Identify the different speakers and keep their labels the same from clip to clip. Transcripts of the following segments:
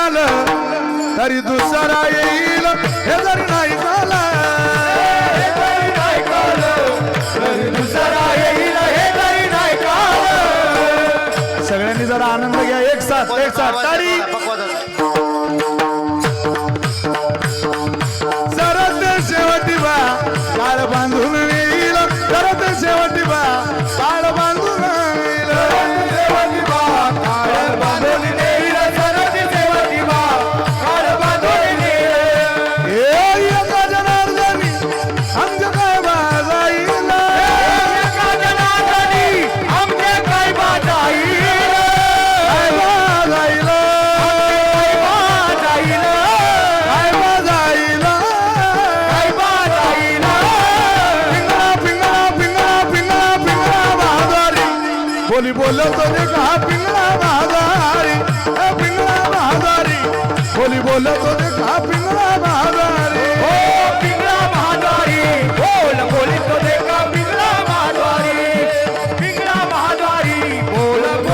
Speaker 1: झालं तरी दुसरा येईल हे जरी नाही झालं. सगळ्यांनी जरा आनंद घ्या एक साथ एक साथ. तारी. जरा शेवटी बा काळ बांधून येईल. जरा ते शेवटी बा बोली बोलो तो ने कहा पिंगला बहादारी पिंगला बहादारी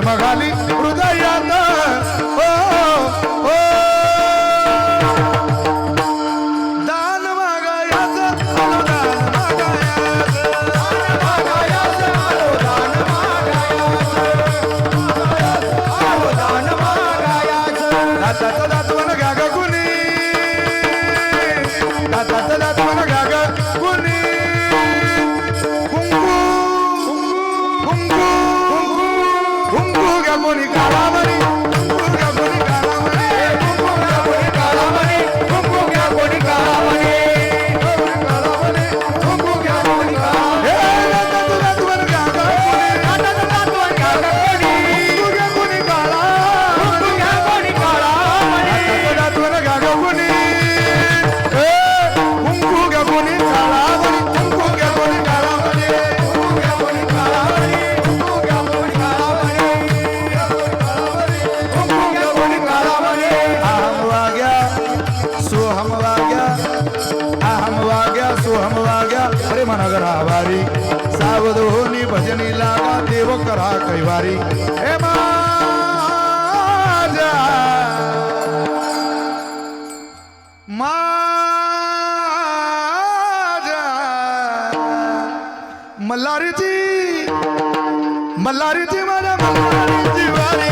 Speaker 1: प्रेमघाली भारी सावध होनी भजनी लावा देव करा कैवारी. मल्लारी जी मल्लारी जी मारा मल्लारी जी वारी.